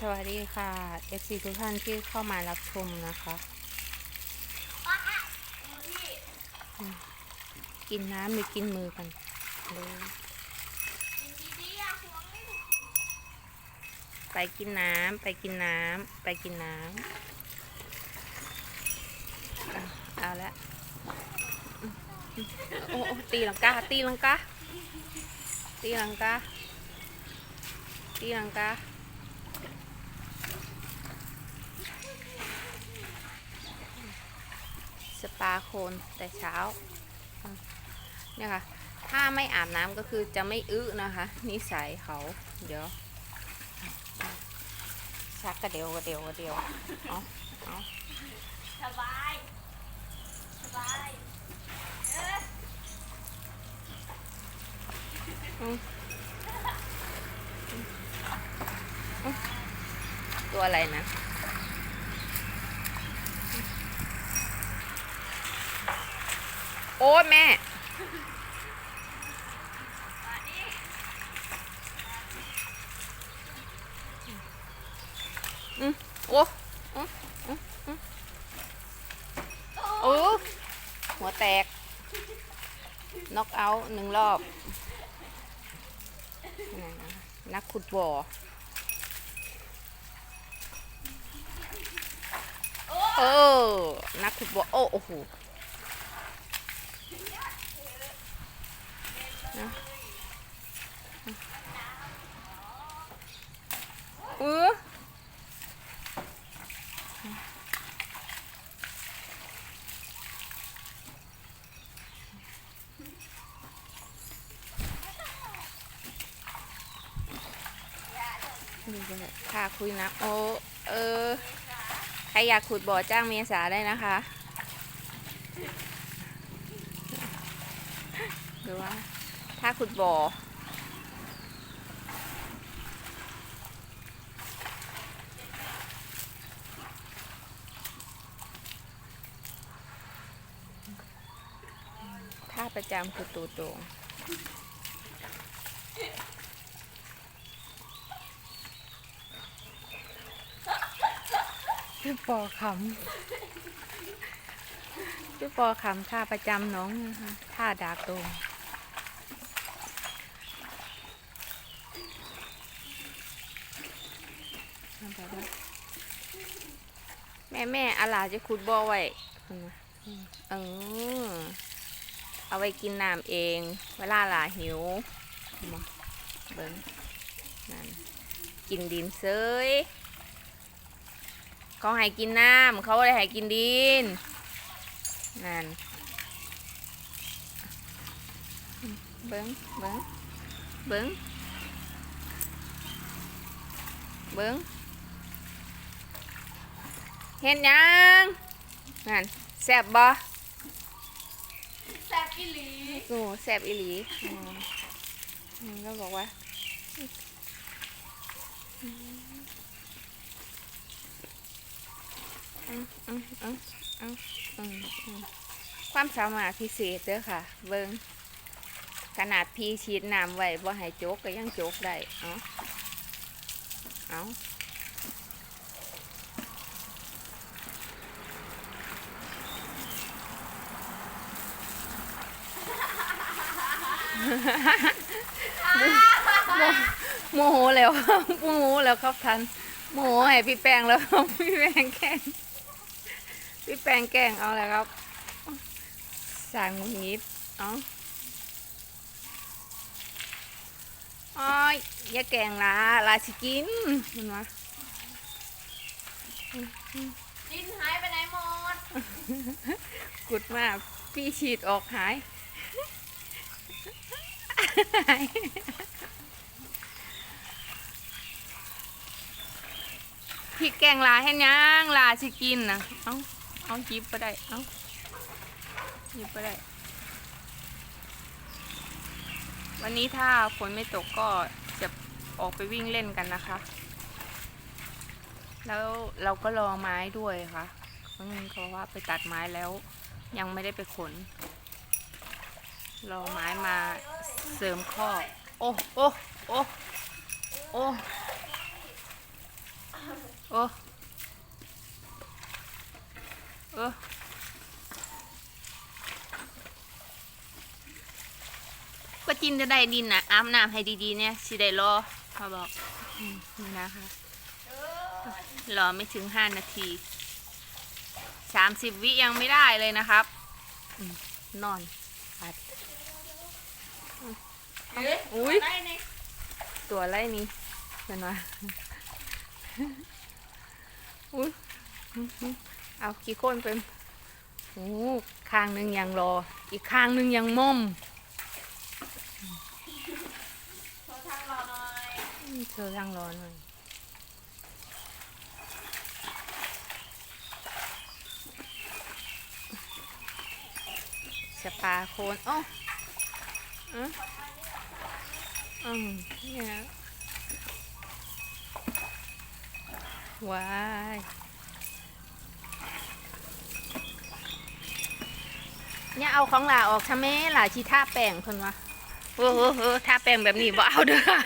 สวัสดีค่ะ FC ทุกท่านที่เข้ามารับชมนะคะ กินน้ำหรือกินมือกันเลยไปกินน้ำไปกินน้ำไปกินน้ำเอาละโอ้ตีลังกาตีลังกาตีลังกาตีลังกา สปาโคนแต่เช้าอะเนี่ยค่ะ ถ้าไม่อาบน้ำก็คือจะไม่อึนะคะ นิสัยเขา เดี๋ยวชักกระเดียวกระเดียวกระเดียวเอาเอาสบาย สบายเอออืมอืมตัวอะไรนะ อ้แม่ อืมโอ้อืมอืมอืมโอ้หัวแตก น็อกเอาท์หนึ่งรอบ นักขุดบ่อ เออ นักขุดบ่อ โอ้โอ้โหนะเออ นี่ก็เลย ค่ะคุยนะโอ้เออ ใครอยากขุดบ่อจ้างเมษาได้นะคะ หรือว่า ถ้าขุดบ่อ ท่าประจำคือตูตรง พี่ปอขำพี่ปอขำท่าประจำน้องนะคะท่าดากโดงเอาไปด้วยแม่แม่อาลาจะขุดบ่อไว้เพิ่นว่าอืมเออ เอาไว้กินน้ำเอง เวลาหลาหิวมาเบิ้งนั่นกินดินเซย เขาให้กินน้ำเขาไม่ได้ให้กินดินนั่นเบิ้งเบิ้งเบิ้งเบิ้งเห็นยังนั่นแซ่บบ่แซ่บอีหลีโอ้แซ่บอีหลีอ๋ออืมก็บอกว่า อืมอืมอืมอืมอืมอืม ความสามารถพิเศษเด้อค่ะ เบิงขนาดพีฉีดน้ำไว้บ่ให้โจกก็ยังโจกได้ เอาเอาโมโหแล้วโมโหแล้วครับทันโมโหให้พี่แป้งแล้วพี่แป้งแกล้ง พี่แป้งแกล้งเอาแล้วครับสั่งหงุดหงิดเอาอ้อยอย่าแกล้งลาลาสิกินมันวะดินหายไปไหนหมด กุดมาก พี่ฉีดออกหายหายพี่แกล้งลาให้ยังลาสิกินนะเอา เอาหยิบไปได้ เอาหยิบไปได้ วันนี้ถ้าฝนไม่ตกก็จะออกไปวิ่งเล่นกันนะคะ แล้วเราก็รอไม้ด้วยค่ะอืมเพราะว่าไปตัดไม้แล้ว ยังไม่ได้ไปขน รอไม้มาเสริมข้อ โอ้โอ้โอ้โอ้โอ้ โอ้ก็จินจะได้ดินนะอาบน้ำให้ดีๆเนี่ยสิได้รอเขาบอกอืมนี่นะคะเออรอไม่ถึงห้านาทีสามสิบวิยังไม่ได้เลยนะครับอมนอนปัดเอ๊ะอุ๊ยได้เนี่ยตัวอะไรนี่เป็นวะอุ้ย เอากี่คนเป็นโอ้ข้างหนึ่งยังรอ อีกข้างหนึ่งยังม่อมโทรทางรอหน่อยอืมเธอยังรอหน่อยสปาโคนโอ้อืมอืมเนี่ยว้าย เนี่ยเอาของหลาออกชะเมหลาชีท่าแป้งเพิ่นวะโอ้โหท่าแป้งแบบนี้บ่เอาเด้อค่ะ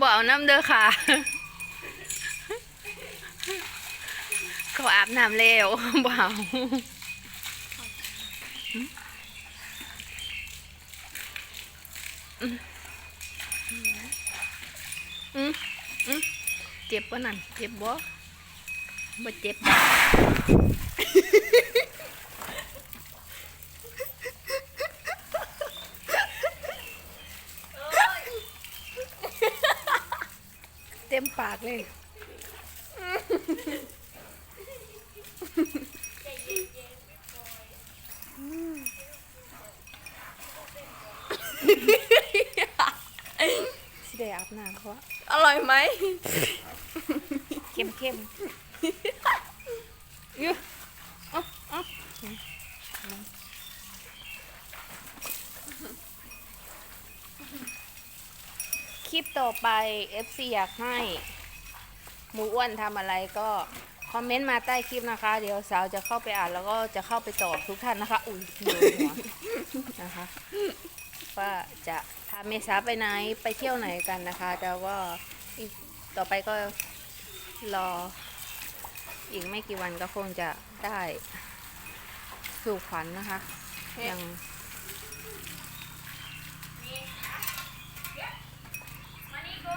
บ่เอาน้ำเด้อค่ะ เขาอาบน้ำแล้วบ่เอาอืมอืมเจ็บปะนั่น เจ็บบ่บ่เจ็บ เต็มปากเลยใจเย็นๆไม่ปล่อยสิได้อาบน้ำเพราะอร่อยไหมเข้มเข้มยูเอาเอาคลิปต่อไป FC อยากให้ หมูอ้วนทำอะไรก็คอมเมนต์มาใต้คลิปนะคะ เดี๋ยวสาวจะเข้าไปอ่านแล้วก็จะเข้าไปตอบทุกท่านนะคะ อุ้ยโดนหัวนะคะ ว่าจะพาเมษาไปไหนไปเที่ยวไหนกันนะคะ แต่ว่าอีกต่อไปก็รอ อีกไม่กี่วันก็คงจะได้สู่ขวัญนะคะยัง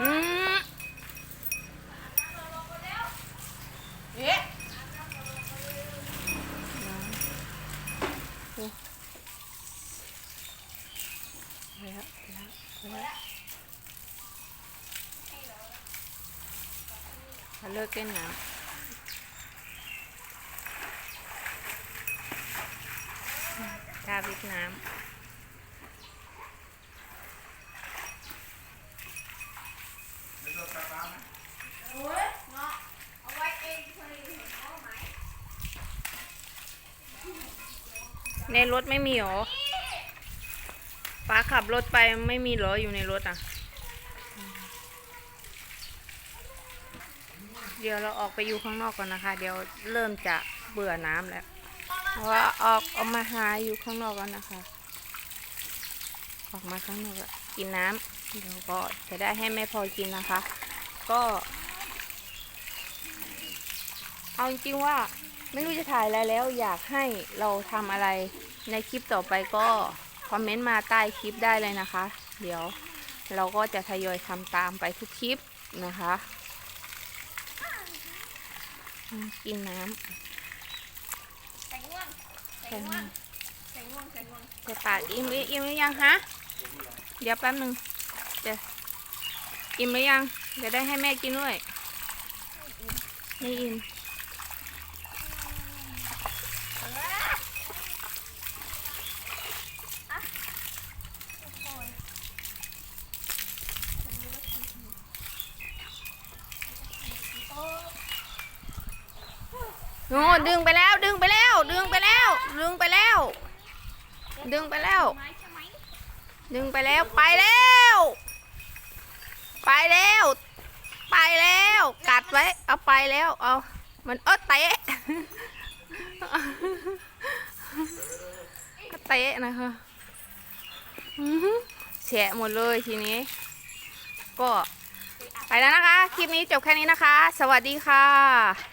อืม เอ๊ะแล้วแล้วแล้วเขาเลิกเล่นน้ำชาวิทน้ำ โอ้ยเนาะเอาไว้เองพอดีเห็นเขาไหม ใน รถไม่มีหรอป้าขับรถไปไม่มีเหรออยู่ในรถอะ เดี๋ยวเราออกไปอยู่ข้างนอกก่อนนะคะ เดี๋ยวเริ่มจะเบื่อน้ำแล้ว เพราะว่าออกออกมาหาอยู่ข้างนอกก่อนนะคะ ออกมาข้างนอกอะกินน้ำเดี๋ยวก็จะได้ให้แม่พลอยกินนะคะ ก็เอาจริงๆว่าไม่รู้จะถ่ายอะไรแล้วอยากให้เราทำอะไร ในคลิปต่อไปก็คอมเมนต์มาใต้คลิปได้เลยนะคะ เดี๋ยวเราก็จะทยอยทำตามไปทุกคลิปนะคะอืมกินน้ำใส่ง่วงใส่ง่วงใส่ง่วงใส่ง่วงจะปากอิ่มหรืออิ่มหรือยังฮะเดี๋ยวแป๊บหนึ่งเดี๋ยวอิ่มหรือยังจะได้ให้แม่กินด้วยไม่อิ่ม โอ้ดึงไปแล้วดึงไปแล้ว ดึงไปแล้ว ดึงไปแล้ว ดึงไปแล้ว ดึงไปแล้วไปแล้ว ไปแล้ว ไปแล้ว กัดไว้เอาไปแล้วเอามันเออเตะเตะนะคะแฉะหมดเลยทีนี้ ก็ไปแล้วนะคะ คลิปนี้จบแค่นี้นะคะ สวัสดีค่ะ